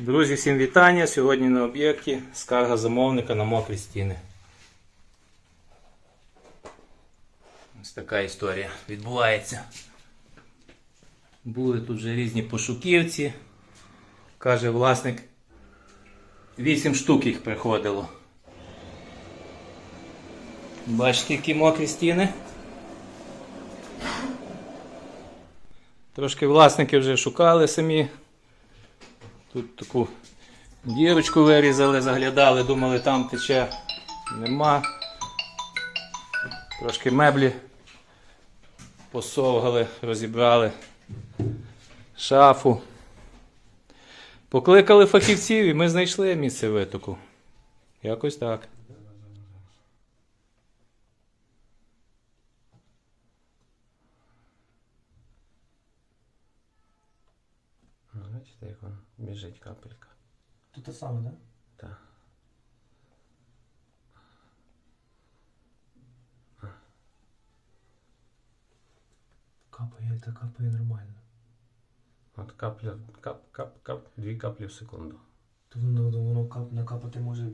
Друзі, всім вітання. Сьогодні на об'єкті скарга замовника на мокрі стіни. Ось така історія відбувається. Були тут вже різні пошуківці. Каже власник, 8 штук їх приходило. Бачите, які мокрі стіни. Трошки власники вже шукали самі. Тут таку дірочку вирізали, заглядали, думали, там тече. Нема. Трошки меблі посовгали, розібрали шафу. Покликали фахівців і ми знайшли місце витоку. Якось так. Бачите, як воно біжить капелька. То те саме, да? Так. Капає, та капає нормально. От капля, кап, кап, кап, дві каплі в секунду. То воно, воно кап, накапати може